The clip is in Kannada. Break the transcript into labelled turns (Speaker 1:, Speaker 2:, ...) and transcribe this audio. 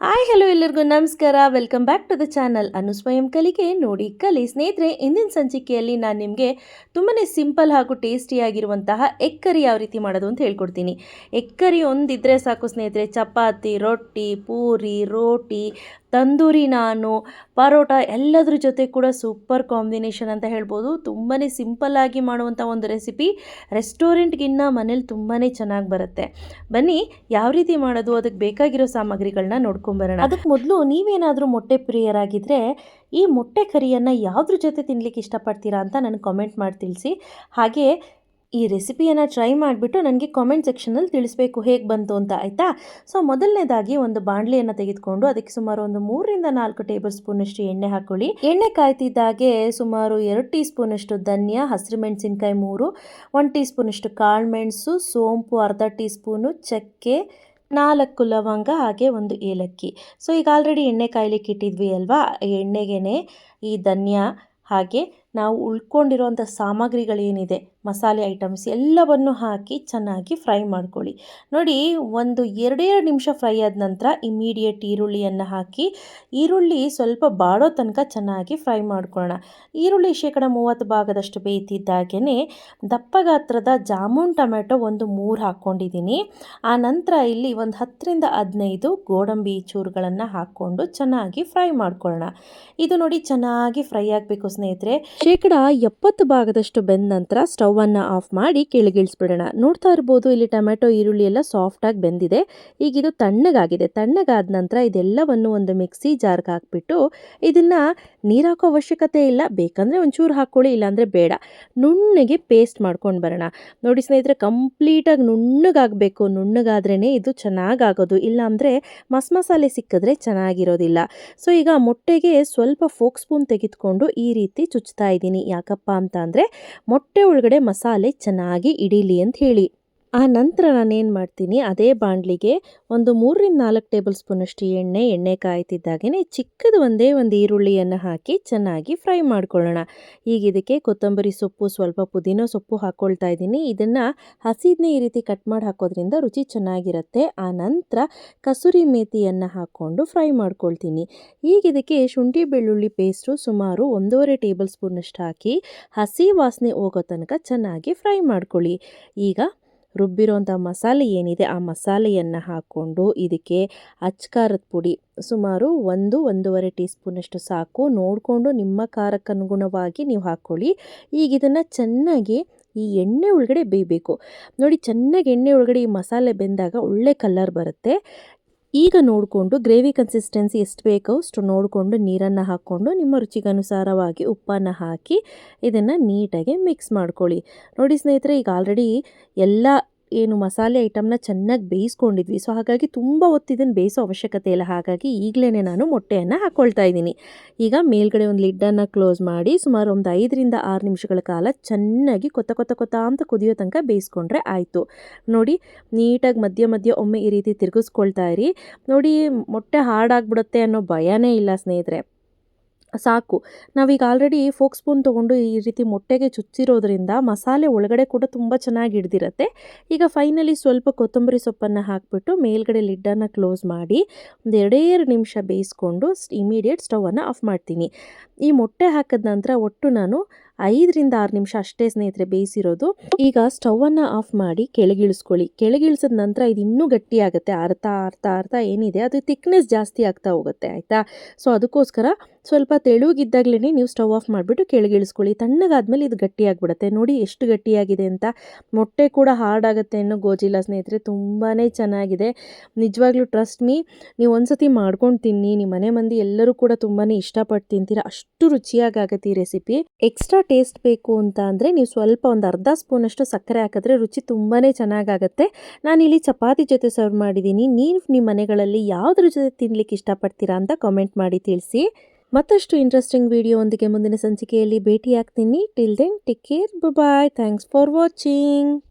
Speaker 1: ಹಾಯ್ ಹಲೋ ಎಲ್ಲರಿಗೂ ನಮಸ್ಕಾರ. Welcome back to the channel ಅನ್ನು ಸ್ವಯಂ ಕಲಿಕೆ, ನೋಡಿ ಕಲಿ. ಸ್ನೇಹಿತರೆ, ಇಂದಿನ ಸಂಚಿಕೆಯಲ್ಲಿ ನಾನು ನಿಮಗೆ ತುಂಬಾ ಸಿಂಪಲ್ ಹಾಗೂ ಟೇಸ್ಟಿಯಾಗಿರುವಂತಹ ಎಗ್ ಕರಿ ಯಾವ ರೀತಿ ಮಾಡೋದು ಅಂತ ಹೇಳ್ಕೊಡ್ತೀನಿ. ಎಗ್ ಕರಿ ಒಂದಿದ್ರೆ ಸಾಕು ಸ್ನೇಹಿತರೆ, ಚಪಾತಿ, ರೊಟ್ಟಿ, ಪೂರಿ, ರೋಟಿ, ತಂದೂರಿ ನಾನು, ಪರೋಟ ಎಲ್ಲದ್ರ ಜೊತೆ ಕೂಡ ಸೂಪರ್ ಕಾಂಬಿನೇಷನ್ ಅಂತ ಹೇಳ್ಬೋದು. ತುಂಬಾ ಸಿಂಪಲ್ಲಾಗಿ ಮಾಡುವಂಥ ಒಂದು ರೆಸಿಪಿ ರೆಸ್ಟೋರೆಂಟ್ಗಿನ್ನ ಮನೇಲಿ ತುಂಬಾ ಚೆನ್ನಾಗಿ ಬರುತ್ತೆ. ಬನ್ನಿ, ಯಾವ ರೀತಿ ಮಾಡೋದು, ಅದಕ್ಕೆ ಬೇಕಾಗಿರೋ ಸಾಮಗ್ರಿಗಳನ್ನ ನೋಡ್ಕೊಂಬರೋಣ ಅದಕ್ಕೆ ಮೊದಲು ನೀವೇನಾದರೂ ಮೊಟ್ಟೆ ಪ್ರಿಯರಾಗಿದ್ದರೆ ಈ ಮೊಟ್ಟೆ ಕರಿಯನ್ನು ಯಾವುದ್ರ ಜೊತೆ ತಿನ್ಲಿಕ್ಕೆ ಇಷ್ಟಪಡ್ತೀರಾ ಅಂತ ನನಗೆ ಕಾಮೆಂಟ್ ಮಾಡಿ ತಿಳಿಸಿ. ಹಾಗೆ ಈ ರೆಸಿಪಿಯನ್ನು ಟ್ರೈ ಮಾಡಿಬಿಟ್ಟು ನನಗೆ ಕಾಮೆಂಟ್ ಸೆಕ್ಷನಲ್ಲಿ ತಿಳಿಸ್ಬೇಕು ಹೇಗೆ ಬಂತು ಅಂತ ಆಯಿತಾ? ಸೊ ಮೊದಲನೇದಾಗಿ ಒಂದು ಬಾಣಲೆಯನ್ನು ತೆಗೆದುಕೊಂಡು ಅದಕ್ಕೆ ಸುಮಾರು ಒಂದು ಮೂರರಿಂದ ನಾಲ್ಕು ಟೇಬಲ್ ಸ್ಪೂನಷ್ಟು ಎಣ್ಣೆ ಹಾಕ್ಕೊಳ್ಳಿ. ಎಣ್ಣೆ ಕಾಯ್ತಿದ್ದಾಗೆ ಸುಮಾರು ಎರಡು ಟೀ ಸ್ಪೂನಷ್ಟು ಧನ್ಯ, ಹಸಿರು ಮೆಣಸಿನ್ಕಾಯಿ ಮೂರು, ಒಂದು ಟೀ ಸ್ಪೂನಷ್ಟು ಕಾಳುಮೆಣಸು ಸೋಂಪು, ಅರ್ಧ ಟೀ ಸ್ಪೂನು ಚಕ್ಕೆ ನಾಲ್ಕು ಲವಂಗ ಹಾಗೆ ಒಂದು ಏಲಕ್ಕಿ. ಸೊ ಈಗ ಆಲ್ರೆಡಿ ಎಣ್ಣೆ ಕಾಯ್ಲಿಕ್ಕೆ ಇಟ್ಟಿದ್ವಿ ಅಲ್ವಾ? ಎಣ್ಣೆಗೆ ಈ ಧನ್ಯ ಹಾಗೆ ನಾವು ಉಳ್ಕೊಂಡಿರೋಂಥ ಸಾಮಗ್ರಿಗಳೇನಿದೆ, ಮಸಾಲೆ ಐಟಮ್ಸ್ ಎಲ್ಲವನ್ನು ಹಾಕಿ ಚೆನ್ನಾಗಿ ಫ್ರೈ ಮಾಡ್ಕೊಳ್ಳಿ. ನೋಡಿ, ಒಂದು ಎರಡೆರಡು ನಿಮಿಷ ಫ್ರೈ ಆದ ನಂತರ ಇಮಿಡಿಯೇಟ್ ಈರುಳ್ಳಿಯನ್ನು ಹಾಕಿ, ಈರುಳ್ಳಿ ಸ್ವಲ್ಪ ಬಾಡೋ ತನಕ ಚೆನ್ನಾಗಿ ಫ್ರೈ ಮಾಡ್ಕೊಳ್ಳೋಣ. ಈರುಳ್ಳಿ ಶೇಕಡ ಮೂವತ್ತು ಭಾಗದಷ್ಟು ಬೇಯ್ತಿದ್ದಾಗೇ ದಪ್ಪ ಗಾತ್ರದ ಜಾಮೂನ್ ಟೊಮೆಟೊ ಒಂದು ಮೂರು ಹಾಕ್ಕೊಂಡಿದ್ದೀನಿ. ಆ ನಂತರ ಇಲ್ಲಿ ಒಂದು ಹತ್ತರಿಂದ ಹದಿನೈದು ಗೋಡಂಬಿ ಚೂರುಗಳನ್ನು ಹಾಕ್ಕೊಂಡು ಚೆನ್ನಾಗಿ ಫ್ರೈ ಮಾಡ್ಕೊಳ್ಳೋಣ. ಇದು ನೋಡಿ ಚೆನ್ನಾಗಿ ಫ್ರೈ ಆಗಬೇಕು ಸ್ನೇಹಿತರೆ. ಶೇಕಡ ಎಪ್ಪತ್ತು ಭಾಗದಷ್ಟು ಬೆಂದ ನಂತರ ಸ್ಟವನ್ನು ಆಫ್ ಮಾಡಿ ಕೆಳಗಿಳಿಸ್ಬಿಡೋಣ. ನೋಡ್ತಾ ಇರ್ಬೋದು ಇಲ್ಲಿ ಟೊಮೆಟೊ ಈರುಳ್ಳಿ ಎಲ್ಲ ಸಾಫ್ಟಾಗಿ ಬೆಂದಿದೆ. ಈಗ ಇದು ತಣ್ಣಗಾಗಿದೆ. ತಣ್ಣಗಾದ ನಂತರ ಇದೆಲ್ಲವನ್ನು ಒಂದು ಮಿಕ್ಸಿ ಜಾರ್ಗೆ ಹಾಕ್ಬಿಟ್ಟು ಇದನ್ನು ನೀರು ಹಾಕೋ ಅವಶ್ಯಕತೆ ಇಲ್ಲ. ಬೇಕಂದರೆ ಒಂಚೂರು ಹಾಕ್ಕೊಳ್ಳಿ, ಇಲ್ಲಾಂದರೆ ಬೇಡ. ನುಣ್ಣಗೆ ಪೇಸ್ಟ್ ಮಾಡ್ಕೊಂಡು ಬರೋಣ. ನೋಡಿ ಸ್ನೇಹಿತರೆ ಕಂಪ್ಲೀಟಾಗಿ ನುಣ್ಣಗಾಗಬೇಕು. ನುಣ್ಣಗಾದ್ರೇ ಇದು ಚೆನ್ನಾಗಾಗೋದು. ಇಲ್ಲಾಂದರೆ ಮಸ್ ಮಸಾಲೆ ಸಿಕ್ಕಿದ್ರೆ ಚೆನ್ನಾಗಿರೋದಿಲ್ಲ. ಸೊ ಈಗ ಮೊಟ್ಟೆಗೆ ಸ್ವಲ್ಪ ಫೋಕ್ ಸ್ಪೂನ್ ತೆಗೆದುಕೊಂಡು ಈ ರೀತಿ ಚುಚ್ತಾ ಇದ್ದೀನಿ. ಯಾಕಪ್ಪ ಅಂತ ಅಂದರೆ ಮೊಟ್ಟೆ ಒಳಗಡೆ ಮಸಾಲೆ ಚೆನ್ನಾಗಿ ಇಡೀಲಿ ಅಂತ ಹೇಳಿ. ಆ ನಂತರ ನಾನೇನು ಮಾಡ್ತೀನಿ, ಅದೇ ಬಾಣಲಿಗೆ ಒಂದು ಮೂರರಿಂದ ನಾಲ್ಕು ಟೇಬಲ್ ಸ್ಪೂನಷ್ಟು ಎಣ್ಣೆ ಎಣ್ಣೆ ಕಾಯ್ತಿದ್ದಾಗೇ ಚಿಕ್ಕದು ಒಂದೇ ಒಂದು ಈರುಳ್ಳಿಯನ್ನು ಹಾಕಿ ಚೆನ್ನಾಗಿ ಫ್ರೈ ಮಾಡ್ಕೊಳ್ಳೋಣ. ಈಗ ಇದಕ್ಕೆ ಕೊತ್ತಂಬರಿ ಸೊಪ್ಪು, ಸ್ವಲ್ಪ ಪುದೀನ ಸೊಪ್ಪು ಹಾಕ್ಕೊಳ್ತಾ ಇದ್ದೀನಿ. ಇದನ್ನು ಹಸಿದನ್ನೇ ಈ ರೀತಿ ಕಟ್ ಮಾಡಿ ಹಾಕೋದ್ರಿಂದ ರುಚಿ ಚೆನ್ನಾಗಿರುತ್ತೆ. ಆ ನಂತರ ಕಸೂರಿ ಮೇಥಿಯನ್ನು ಹಾಕ್ಕೊಂಡು ಫ್ರೈ ಮಾಡ್ಕೊಳ್ತೀನಿ. ಈಗ ಇದಕ್ಕೆ ಶುಂಠಿ ಬೆಳ್ಳುಳ್ಳಿ ಪೇಸ್ಟು ಸುಮಾರು ಒಂದೂವರೆ ಟೇಬಲ್ ಸ್ಪೂನಷ್ಟು ಹಾಕಿ ಹಸಿ ವಾಸನೆ ಹೋಗೋ ತನಕ ಚೆನ್ನಾಗಿ ಫ್ರೈ ಮಾಡ್ಕೊಳ್ಳಿ. ಈಗ ರುಬ್ಬಿರೋಂಥ ಮಸಾಲೆ ಏನಿದೆ ಆ ಮಸಾಲೆಯನ್ನು ಹಾಕ್ಕೊಂಡು ಇದಕ್ಕೆ ಅಚ್ಕಾರದ ಪುಡಿ ಸುಮಾರು ಒಂದು, ಒಂದೂವರೆ ಟೀ ಸ್ಪೂನಷ್ಟು ಸಾಕು. ನೋಡಿಕೊಂಡು ನಿಮ್ಮ ಖಾರಕ್ಕನುಗುಣವಾಗಿ ನೀವು ಹಾಕ್ಕೊಳ್ಳಿ ಈಗ ಇದನ್ನು ಚೆನ್ನಾಗಿ ಈ ಎಣ್ಣೆ ಒಳಗಡೆ ಬೇಯಬೇಕು. ನೋಡಿ ಚೆನ್ನಾಗಿ ಎಣ್ಣೆ ಒಳಗಡೆ ಈ ಮಸಾಲೆ ಬೆಂದಾಗ ಒಳ್ಳೆ ಕಲರ್ ಬರುತ್ತೆ. ಈಗ ನೋಡಿಕೊಂಡು ಗ್ರೇವಿ ಕನ್ಸಿಸ್ಟೆನ್ಸಿ ಎಷ್ಟು ಬೇಕೋ ಅಷ್ಟು ನೋಡಿಕೊಂಡು ನೀರನ್ನು ಹಾಕ್ಕೊಂಡು ನಿಮ್ಮ ರುಚಿಗನುಸಾರವಾಗಿ ಉಪ್ಪನ್ನು ಹಾಕಿ ಇದನ್ನು ನೀಟಾಗಿ ಮಿಕ್ಸ್ ಮಾಡ್ಕೊಳ್ಳಿ. ನೋಡಿ ಸ್ನೇಹಿತರೆ, ಈಗ ಆಲ್ರೆಡಿ ಎಲ್ಲ ಏನು ಮಸಾಲೆ ಐಟಮ್ನ ಚೆನ್ನಾಗಿ ಬೇಯಿಸ್ಕೊಂಡಿದ್ವಿ. ಸೊ ಹಾಗಾಗಿ ತುಂಬ ಹೊತ್ತಿದ್ದನ್ನು ಬೇಯಿಸೋ ಅವಶ್ಯಕತೆ ಇಲ್ಲ. ಹಾಗಾಗಿ ಈಗಲೇ ನಾನು ಮೊಟ್ಟೆಯನ್ನು ಹಾಕ್ಕೊಳ್ತಾ ಇದ್ದೀನಿ. ಈಗ ಮೇಲ್ಗಡೆ ಒಂದು ಲಿಡ್ಡನ್ನು ಕ್ಲೋಸ್ ಮಾಡಿ ಸುಮಾರು ಒಂದು ಐದರಿಂದ ಆರು ನಿಮಿಷಗಳ ಕಾಲ ಚೆನ್ನಾಗಿ ಕೊತ್ತ ಕೊತ್ತ ಕೊತ್ತ ಅಂತ ಕುದಿಯೋ ತನಕ ಬೇಯಿಸ್ಕೊಂಡ್ರೆ ಆಯಿತು. ನೋಡಿ, ನೀಟಾಗಿ ಮಧ್ಯ ಮಧ್ಯ ಒಮ್ಮೆ ಈ ರೀತಿ ತಿರುಗಿಸ್ಕೊಳ್ತಾ ಇರಿ. ನೋಡಿ, ಮೊಟ್ಟೆ ಹಾಡಾಗ್ಬಿಡುತ್ತೆ ಅನ್ನೋ ಭಯನೇ ಇಲ್ಲ ಸ್ನೇಹಿತರೆ. ಸಾಕು. ನಾವೀಗ ಆಲ್ರೆಡಿ ಫೋಕ್ ಸ್ಪೂನ್ ತೊಗೊಂಡು ಈ ರೀತಿ ಮೊಟ್ಟೆಗೆ ಚುಚ್ಚಿರೋದ್ರಿಂದ ಮಸಾಲೆ ಒಳಗಡೆ ಕೂಡ ತುಂಬ ಚೆನ್ನಾಗಿ ಹಿಡ್ದಿರತ್ತೆ. ಈಗ ಫೈನಲಿ ಸ್ವಲ್ಪ ಕೊತ್ತಂಬರಿ ಸೊಪ್ಪನ್ನು ಹಾಕಿಬಿಟ್ಟು ಮೇಲ್ಗಡೆ ಲಿಡ್ಡನ್ನು ಕ್ಲೋಸ್ ಮಾಡಿ ಒಂದು ಎರಡೇ ನಿಮಿಷ ಬೇಯಿಸ್ಕೊಂಡು ಇಮಿಡಿಯೇಟ್ ಸ್ಟವನ್ನು ಆಫ್ ಮಾಡ್ತೀನಿ. ಈ ಮೊಟ್ಟೆ ಹಾಕಿದ ನಂತರ ಒಟ್ಟು ನಾನು ಐದರಿಂದ ಆರು ನಿಮಿಷ ಅಷ್ಟೇ ಸ್ನೇಹಿತರೆ ಬೇಯಿಸಿರೋದು. ಈಗ ಸ್ಟವನ್ನು ಆಫ್ ಮಾಡಿ ಕೆಳಗಿಳಿಸ್ಕೊಳ್ಳಿ. ಕೆಳಗಿಳಿಸಿದ ನಂತರ ಇದು ಇನ್ನೂ ಗಟ್ಟಿಯಾಗುತ್ತೆ. ಅರ್ಥ ಅರ್ಥ ಅರ್ಥ ಏನಿದೆ, ಅದು ತಿಕ್ನೆಸ್ ಜಾಸ್ತಿ ಆಗ್ತಾ ಹೋಗುತ್ತೆ, ಆಯಿತಾ? ಸೊ ಅದಕ್ಕೋಸ್ಕರ ಸ್ವಲ್ಪ ತೆಳುಗಿದ್ದಾಗಲೇ ನೀವು ಸ್ಟವ್ ಆಫ್ ಮಾಡಿಬಿಟ್ಟು ಕೆಳಗಿಳಿಸ್ಕೊಳ್ಳಿ. ತಣ್ಣಗಾದ್ಮೇಲೆ ಇದು ಗಟ್ಟಿಯಾಗಿಬಿಡುತ್ತೆ. ನೋಡಿ ಎಷ್ಟು ಗಟ್ಟಿಯಾಗಿದೆ ಅಂತ. ಮೊಟ್ಟೆ ಕೂಡ ಹಾರ್ಡ್ ಆಗುತ್ತೆ ಅನ್ನೋ ಗೋಜಿಲ್ಲ ಸ್ನೇಹಿತರೆ. ತುಂಬಾ ಚೆನ್ನಾಗಿದೆ. ನಿಜವಾಗ್ಲೂ ಟ್ರಸ್ಟ್ ಮೀ ನೀವು ಒಂದ್ಸತಿ ಮಾಡ್ಕೊಂಡು ತಿನ್ನಿ. ನಿಮ್ಮ ಮನೆ ಮಂದಿ ಎಲ್ಲರೂ ಕೂಡ ತುಂಬಾ ಇಷ್ಟಪಟ್ಟು ತಿಂತೀರಾ. ಅಷ್ಟು ರುಚಿಯಾಗತ್ತೆ ಈ ರೆಸಿಪಿ ಎಕ್ಸ್ಟ್ರಾ ಟೇಸ್ಟ್ ಬೇಕು ಅಂತ ಅಂದರೆ ನೀವು ಸ್ವಲ್ಪ ಒಂದು ಅರ್ಧ ಸ್ಪೂನಷ್ಟು ಸಕ್ಕರೆ ಹಾಕಿದ್ರೆ ರುಚಿ ತುಂಬಾ ಚೆನ್ನಾಗಾಗತ್ತೆ. ನಾನಿಲ್ಲಿ ಚಪಾತಿ ಜೊತೆ ಸರ್ವ್ ಮಾಡಿದ್ದೀನಿ. ನೀವು ನಿಮ್ಮ ಮನೆಗಳಲ್ಲಿ ಯಾವುದ್ರ ಜೊತೆ ತಿನ್ಲಿಕ್ಕೆ ಇಷ್ಟಪಡ್ತೀರಾ ಅಂತ ಕಾಮೆಂಟ್ ಮಾಡಿ ತಿಳಿಸಿ. ಮತ್ತಷ್ಟು ಇಂಟ್ರೆಸ್ಟಿಂಗ್ ವಿಡಿಯೋ ಒಂದಿಗೆ ಮುಂದಿನ ಸಂಚಿಕೆಯಲ್ಲಿ ಭೇಟಿಯಾಗ್ತೀನಿ. Till then take care bye thanks for watching